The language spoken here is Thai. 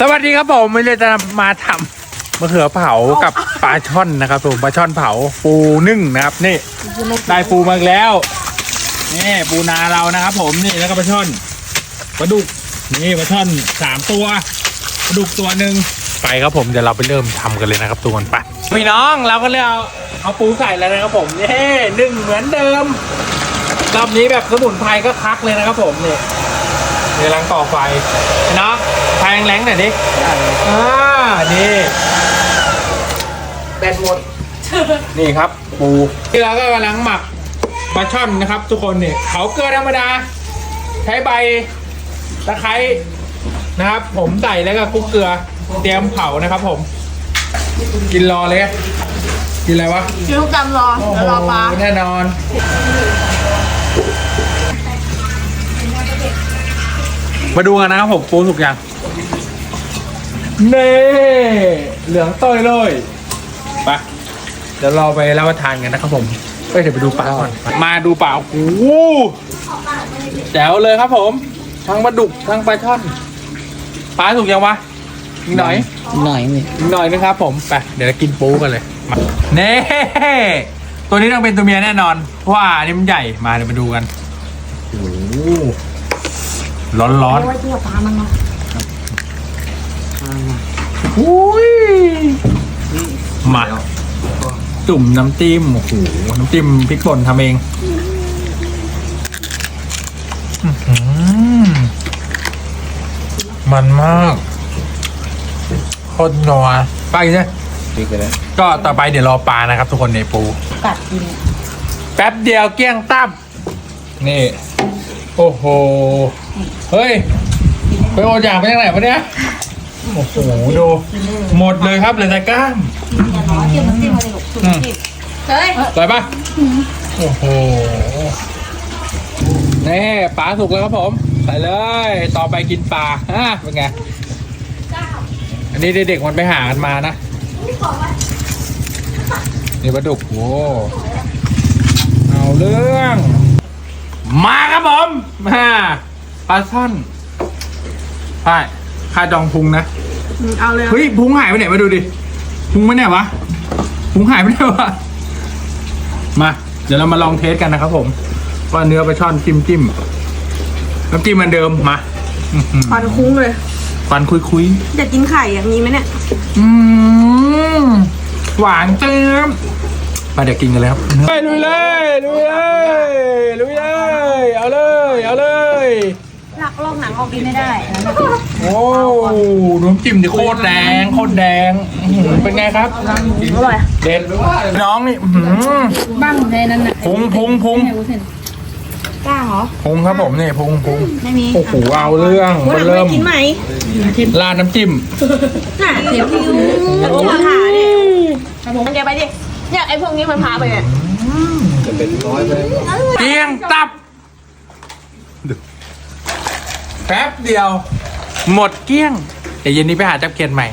สวัสดีครับผมไม่เลยจะมาทำมะเขือเผากับปลาช่อนนะครับผมปลาช่อนเผาปูนึ่งนะครับนี่ได้ปูมากแล้วนี่ปูนาเรานะครับ ผมนี่แล้วก็ปลาช่อนปลาดุกนี่ปลาช่อนสามตัวปลาดุกตัวหนึ่งไปครับผมเดี๋ยวเราไปเริ่มทำกันเลยนะครับทุกคนไปพี่น้องเราก็เลยเอาเอาปูไก่แล้วนะครับผมนี่นึ่งเหมือนเดิมรอบนี้แบบสมุนไพรก็คักเลยนะครับผมนี่เดี๋ยวลังต่อไฟนาะไฟแรงๆหน่อยดิอ่านี่แบตหมด นี่ครับปูที่เราก็กำลังหมักปลาช่อนนะครับ ทุกคนนี่เผาเกลือธรรมดา ใช้ใบตะไคร้นะครับ ผมใส่แล้วก็คลุกเกลือ เตรียมเผานะครับ ผม กินรอเลยกินอะไรวะกินลูกจำรอโอ้โหแล้วรอปลาแน่นอนมาดูกันนะครับผมปูสุกยัง เน่เหลืองเต้ยเลยไปเดี๋ยวเราไปรับประทานกันนะครับผมเอ้ยเดี๋ยวไปดูปลาก่อนมาดูปลาโอ้โหแจ๋วเลยครับผม ทั้งปลาดุกทั้งปลาช่อนปลาสุกยังวะอีกหน่อยหน่อยนี่อีกหน่อยนะครับผมไปเดี๋ยวเรากินปูกันเลยมาเน่ตัวนี้ต้องเป็นตัวเมียแน่นอนเพราะว่าอันนี้มันใหญ่มาเดี๋ยวมาดูกันโอ้โหร้อนร้อน อุ้ยมาจุ่มน้ำจิ้มโอ้โหน้ำจิ้มพริกป่นทำเองอื้อหือมันมากโคตรนัวไปเลยดีกันแล้วก็ต่อไปเดี๋ยวรอปลานะครับ ทุกคนในปูกัดกินแป๊บเดียวเกลี้ยงตั้มนี่ โอ้โห เฮ้ยไปโอจากมาจากไหนวะเนี่ย โอ้โหดูหมดเลยครับเหลือแต่กล้ามอย่าน้อยเที่ยวน้ำจิ้มมาเลยลูกสุดน้ำจิ้มเฮ้ยสวยปะโอ้โหนี่ปลาสุกแล้วครับผมใส่เลย ต่อไปกินปลาฮะเป็นไงอันนี้เด็กๆมันไปหากันมานะนี่ปลาดุกโว้เอาเรื่อง มาครับผมมาปลาซ่อนใช่ ค่าจองพุงนะเอาเลยเฮ้ยพุงหายไปไหนมาดูดิพุงไปไหนวะพุงหายไปไหนวะ มา เดี๋ยวเรามาลองเทสกันนะครับผมว่าเนื้อปลาช่อนจิ้มจิ้มน้ำจิ้มเหมันเดิมมาอื้อหือฟันคุ้งเลยฟันคุยคุยอยากกินไข่อย่างนี้ไหมเนี่ยๆอืมหวานเติมไปเดี๋ยวกินกันแล้วไปลุยเลยลุยเลยลุยเลย เอาเลย เอาเลย ห ลักลอกหนังออกกินไม่ได้โอ้น้ำจิ้มดิโคตรแดง โคตรแดงอื้อหือเป็นไงครับ อร่อยเด็ดน้องนี่อื้อหือบ้างในนั้นน่ะพุงพุงพุงกล้างเหรอพุงครับผมนี่พุงพุงไม่มีโอ้โหเอาเรื่องวันมันหลังเริ่มไม่กินไหมราดน้ำจิ้ม น่ะเดี๋ยวพี่แล้วก็มาหาเนี่ยมันแกไปดิเนี่ยไอ้พวกนี้มันพาไปเนี่ยจะเป็นร้อยไปเกียงตับ แป๊บเดียว หมดเกลี้ยงเดี๋ยวเย็นนี้ไปหาจับเกียนใหม่